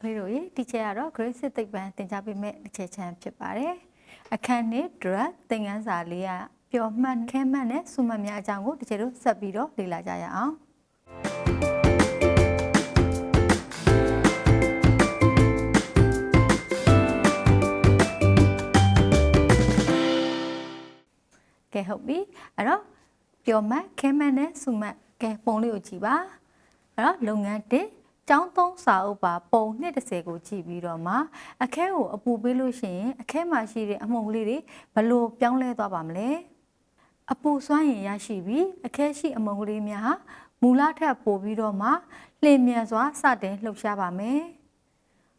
ကလေးတို့ရေဒီချက်ကတော့ grade 6သိပ္ပံသင်ကြားပေးမဲ့တစ်ချက်ချမ်းဖြစ်ပါတယ်အခန်းနှစ် drug သင်ခန်းစာလေးကပျော်မှတ်ခဲမှတ်နဲ့စူမှတ်များအကြောင်းကိုဒီချက်တို့ဆက်ပြီးတော့လေ့လာကြရအောင်ကဲဟုတ်ပြီအဲ့တော့ပျော်မှတ်ခဲမှတ်နဲ့စူမှတ်ကဲပုံလေးကိုကြည့်ပါအဲ့တော့လုပ်ငန်းတစ် ကျောင်းသုံးစာအုပ်ပါပုံ230ကိုကြည့်ပြီးတော့မှအခဲကိုအပူပေးလို့ရှိရင်အခဲမှာရှိတဲ့အမှုန်ကလေးတွေဘယ်လို့ပြောင်းလဲသွားပါမလဲအပူစွမ်းရင်ရရှိပြီးအခဲရှိအမှုန်ကလေးများဟာမူလထက်ပိုပြီးတော့မှလျင်မြန်စွာစတင်လှုပ်ရှားပါမယ်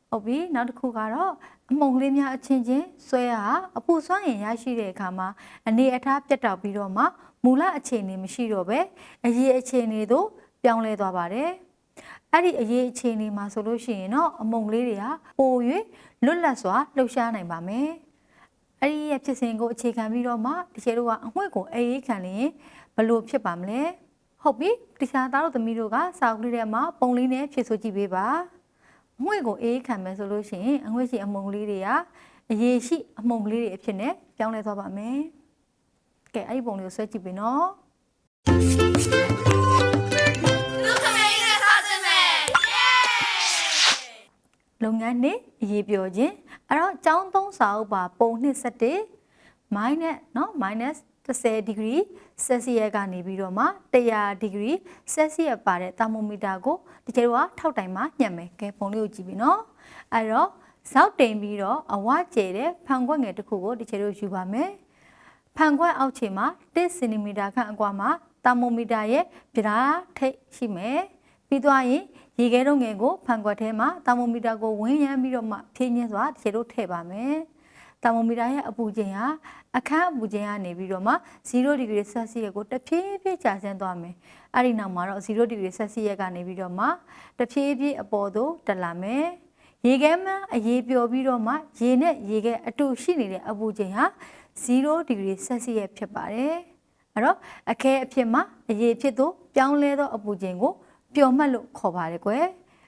ဟုတ်ပြီနောက်တစ်ခုကတော့အမုံကလေးများအချင်းချင်းဆွဲဟာအပူစွမ်းရင်ရရှိတဲ့အခါမှာအနေအထားပြတ်တောက်ပြီးတော့မှမူလအခြေအနေမရှိတော့ပဲအရေးအခြေအနေသို့ပြောင်းလဲသွားပါတယ် အဲ့ဒီအရေးအခြေအနေမှာဆိုလို့ရှိရင်တော့အမုံကလေးတွေဟာပို၍လွတ်လပ်စွာလှုပ်ရှားနိုင်ပါမယ်အဲ့ဒီရဲ့ဖြစ်စဉ်ကိုအခြေခံပြီးတော့မှဒီချေတို့ကအငွေ့ကိုအေးအေးခံလျင်ဘလို့ဖြစ်ပါမလဲဟုတ်ပြီဒီစားသားတို့သမီးတို့ကစာအုပ်လေးထဲမှာပုံလေးနဲ့ဖြည့်ဆိုကြည့်ပေးပါအငွေ့ကိုအေးခံမယ်ဆိုလို့ရှိရင်အငွေ့ရှိအမုံကလေးတွေကအရေးရှိအမုံကလေးတွေအဖြစ်နဲ့ပြောင်းလဲသွားပါမယ်ကဲအဲ့ဒီပုံလေးကိုဆွဲကြည့်ပြီနော် လုပ်ငန်းနှစ်အရေးပြောခြင်းအဲ့တော့ကျောင်းသုံးစာအုပ်ပါပုံနှစ်7 minus เนาะ minus 30 degree celsius ကနေပြီးတော့မှ100 degree celsius ပါတဲ့ thermometer ကိုဒီကျတော့ထောက်တိုင်မှာညှက်မယ်ကဲပုံလေးကိုကြည့်ပြီเนาะအဲ့တော့ဇောက်တိန်ပြီးတော့အဝကျဲတဲ့ဖန်ခွက်ငယ်တစ်ခုကိုဒီကျတော့ယူပါမယ်ဖန်ခွက်အောက်ခြေမှာ1 cm ခန့်အကွာမှာတာမိုမီတာရဲ့ပြဓာထိပ်ရှိမယ် ပြီးသွားရင်ရေခဲတုံးငယ်ကိုဖန်ခွက်ထဲမှာတာမိုမီတာကိုဝန်းရမ်းပြီးတော့မှဖြင်းညင်းစွာဒီကျတော့ထည့်ပါမယ်တာမိုမီတာရဲ့အပူချိန်ဟာအခန်းအပူချိန်ကနေပြီးတော့မှ0 degree celsius ကိုတဖြည်းဖြည်းကျဆင်းသွားမယ်အဲ့ဒီနောက်မှာတော့0 degree celsius ကနေပြီးတော့မှတဖြည်းဖြည်းအပေါ်သို့တက်လာမယ်ရေခဲမှန်းအရေးပျော်ပြီးတော့မှရေနဲ့ရေခဲအတူရှိနေတဲ့အပူချိန်ဟာ0 degree celsius ဖြစ်ပါတယ်အဲ့တော့အခဲအဖြစ်မှာအရေးဖြစ်သို့ပြောင်းလဲသောအပူချိန်ကို ပျော်မှတ်လို့ခေါ်ပါတယ်ကွယ်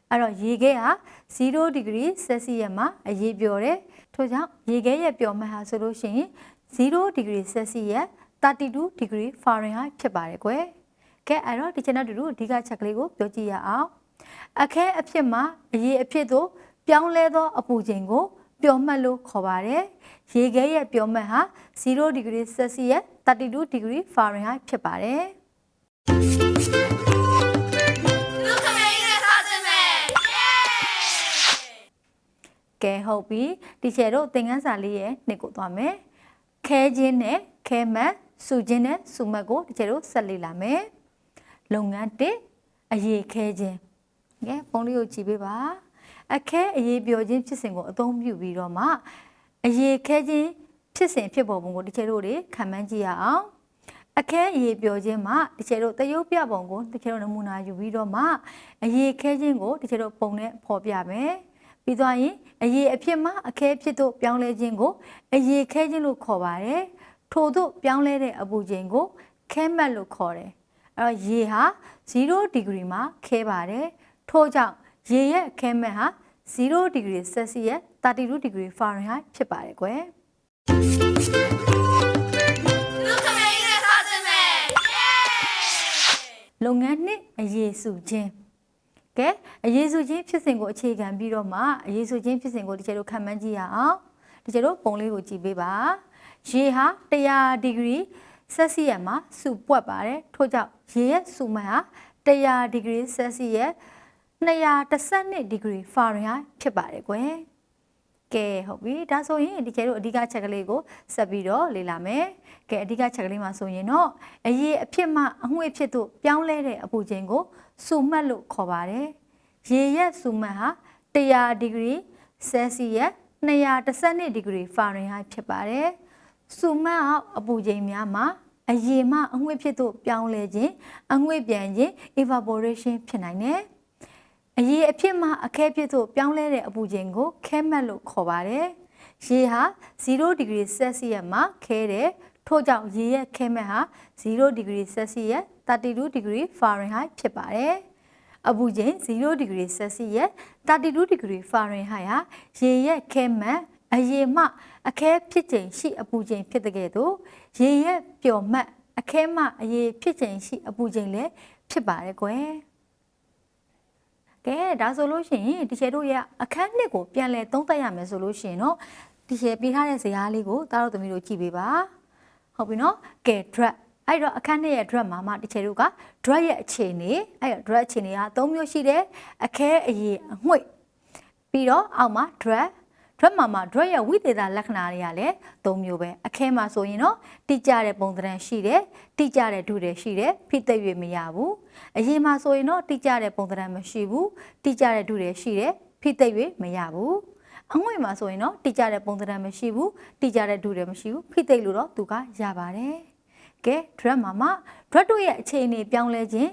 အဲ့တော့ရေခဲဟာ0 degree celsius မှာအရေးပျော်တယ်ထို့ကြောင့်ရေခဲရဲ့ပျော်မှတ်ဟာဆိုလို့ရှိရင်0 degree celsius 32 degree fahrenheit ဖြစ်ပါတယ်ကွယ်ကဲအဲ့တော့ဒီ channel တူတူအဓိကချက်ကလေးကိုပြောကြည့်ရအောင်အခဲအဖြစ်မှာအရေးအဖြစ်သို့ပြောင်းလဲသောအပူချိန်ကိုပျော်မှတ်လို့ခေါ်ပါတယ်ရေခဲရဲ့ပျော်မှတ်ဟာ0 degree celsius 32 degree fahrenheit ဖြစ်ပါတယ် ကဲဟုတ်ပြီဒီချေတို့သင်ခန်းစာလေးရဲ့နှစ်ကိုသွားမယ်ခဲခြင်းနဲ့ခဲမတ်စုခြင်းနဲ့စုမတ်ကိုဒီချေတို့ဆက်လေ့လာမယ်လုပ်ငန်းတစ်အရေးခဲခြင်းကဲပုံလေးကိုကြည့်ပေးပါအခဲအရေးပြောခြင်းဖြစ်စဉ်ကိုအသုံးပြုပြီးတော့မှအရေးခဲခြင်းဖြစ်စဉ်ဖြစ်ပေါ်ပုံကိုဒီချေတို့တွေခံမှန်းကြည့်ရအောင်အခဲအရေးပြောခြင်းမှာဒီချေတို့တရုပ်ပြပုံကိုဒီချေတို့နမူနာယူပြီးတော့မှအရေးခဲခြင်းကိုဒီချေတို့ပုံနဲ့ဖော်ပြမယ် ပြီးသွားရင်အရေးအဖြစ်မှာအခဲဖြစ်တို့ပြောင်းလဲခြင်းကိုအရေးခဲခြင်းလို့ခေါ်ပါတယ်ထို့သို့ပြောင်းလဲတဲ့အပူချိန်ကိုခဲမတ်လို့ခေါ်တယ်အဲ့တော့ရေဟာ0ဒီဂရီမှာခဲပါတယ်ထို့ကြောင့်ရေရဲ့ခဲမတ်ဟာ0ဒီဂရီ celsius 32ဒီဂရီ fahrenheit ဖြစ်ပါတယ်ကွယ်လူခမေးနဲ့စားခြင်းပဲယေလုပ်ငန်းနှစ်အရေးစုခြင်း ကဲအရေးစုခြင်းဖြစ်စဉ်ကိုအခြေခံပြီးတော့မှအရေးစုခြင်းဖြစ်စဉ်ကိုဒီကျတို့ခံမှန်းကြည့်ရအောင်ဒီကျတို့ပုံလေးကိုကြည့်ပေးပါရေဟာ100ဒီဂရီဆက်စီယပ်မှာစုပွက်ပါတယ်ထို့ကြောင့်ရေရဲ့စုမှတ်ဟာ100ဒီဂရီဆက်စီယပ်212ဒီဂရီဖာရင်ဟိုက်ဖြစ်ပါတယ်ကွယ် ကဲဟုတ်ပြီဒါဆိုရင်ဒီကျတို့အဓိကချက်ကလေးကိုဆက်ပြီးတော့လေ့လာမယ်ကဲအဓိကချက်ကလေးမှာဆိုရင်တော့အရေးအဖြစ်မှအငွေ့ဖြစ်သို့ပြောင်းလဲတဲ့အပူချိန်ကိုစုမှတ်လို့ခေါ်ပါတယ်ရေရဲ့စုမှတ်ဟာ100ဒီဂရီဆယ်စီယပ်212ဒီဂရီဖာရင်ဟိုက်ဖြစ်ပါတယ်စုမှတ်အောက်အပူချိန်များမှာအရေမှအငွေ့ဖြစ်သို့ပြောင်းလဲခြင်းအငွေ့ပြန်ခြင်း evaporation ဖြစ်နိုင်တယ် အရေးအဖြစ်မှအခဲဖြစ်သို့ပြောင်းလဲတဲ့အပူချိန်ကိုခဲမတ်လို့ခေါ်ပါတယ်။ရေဟာ0ဒီဂရီဆယ်စီယပ်မှာခဲတယ်။ထို့ကြောင့်ရေရဲ့ခဲမတ်ဟာ0ဒီဂရီဆယ်စီယပ်32ဒီဂရီဖာရင်ဟိုက်ဖြစ်ပါတယ်အပူချိန်0 degree Celsius ရဲ့32 degree Fahrenheit ဟာရေရဲ့ခဲမှတ်အရေမှအခဲဖြစ်ချိန်ရှိအပူချိန်ဖြစ်တဲ့ကဲ့သို့ရေရဲ့ပျော်မှတ်အခဲမှအရေဖြစ်ချိန်ရှိအပူချိန်လည်းဖြစ်ပါတယ်ကွယ် ကဲဒါဆိုလို့ရှိရင်ဒီချေတို့ရဲ့အခန်းနှစ်ကိုပြန်လဲသုံးသပ်ရမယ်ဆိုလို့ရှိရင်တော့ဒီချေပေးထားတဲ့ဇာတ်လေးကိုတားတော်သမီးတို့ကြည့်ပေးပါဟုတ်ပြီနော်ကဲ drug အဲ့တော့အခန်းနှစ်ရဲ့ drug မှာမှဒီချေတို့က drug ရဲ့အခြေအနေအဲ့တော့ drug အခြေအနေက၃မျိုးရှိတယ်အခဲအရေအငွေ့ပြီးတော့အောက်မှာ drug drug မှာမှာ drug ရဲ့ဝိသေသလက္ခဏာတွေကလည်း၃မျိုးပဲအခဲမှာဆိုရင်တော့တိကျတဲ့ပုံသဏ္ဍာန်ရှိတယ်တိကျတဲ့ဒုတွေရှိတယ်ဖိသိပ်၍မရဘူးအရင်မှာဆိုရင်တော့တိကျတဲ့ပုံသဏ္ဍာန်မရှိဘူးတိကျတဲ့ဒုတွေရှိတယ်ဖိသိပ်၍မရဘူးအငွေ့မှာဆိုရင်တော့တိကျတဲ့ပုံသဏ္ဍာန်မရှိဘူးတိကျတဲ့ဒုတွေမရှိဘူးဖိသိပ်လို့တော့သူကရပါတယ်ကဲ drug မှာမှာ drug တို့ရဲ့အခြေအနေပြောင်းလဲခြင်း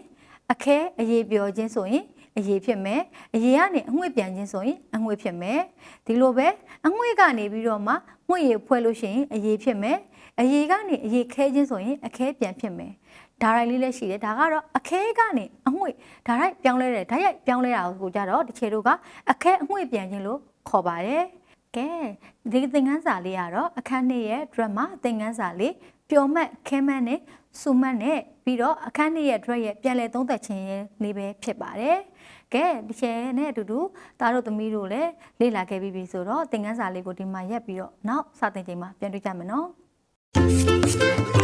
အခဲအရေးပြောခြင်းဆိုရင် အရေးဖြစ်မယ်အရေးကနေအငွေ့ပြန်ခြင်းဆိုရင်အငွေ့ဖြစ်မယ်ဒီလိုပဲအငွေ့ကနေပြီးတော့မှငွေ့ရဖွဲ့လို့ရှိရင်အရေးဖြစ်မယ်အရေးကနေအရေးခဲခြင်းဆိုရင်အခဲပြန်ဖြစ်မယ်ဒါရိုက်လေးလည်းရှိတယ်ဒါကတော့အခဲကနေအငွေ့ဒါရိုက်ပြောင်းလဲတယ်ဒါရိုက်ပြောင်းလဲတာကိုကြတော့ဒီခြေတို့ကအခဲအငွေ့ပြန်ခြင်းလို့ခေါ်ပါတယ်ကဲဒီသင်ခန်းစာလေးကတော့အခန်းနှစ်ရဲ့ drama သင်ခန်းစာလေး ပျော်မတ်ခဲမတ်နဲ့စူမတ်နဲ့ပြီးတော့အခန်းနှစ်ရဲ့ dress ရဲ့ပြန်လည်သုံးသက်ခြင်းလေးပဲဖြစ်ပါတယ်။ကဲဒီချဲနဲ့အတူတူသားတို့သမီးတို့လည်းလေ့လာခဲ့ပြီးပြီဆိုတော့သင်ခန်းစာလေးကိုဒီမှာရက်ပြီးတော့နောက်စတင်ချိန်မှာပြန်တွေ့ကြမယ်နော်။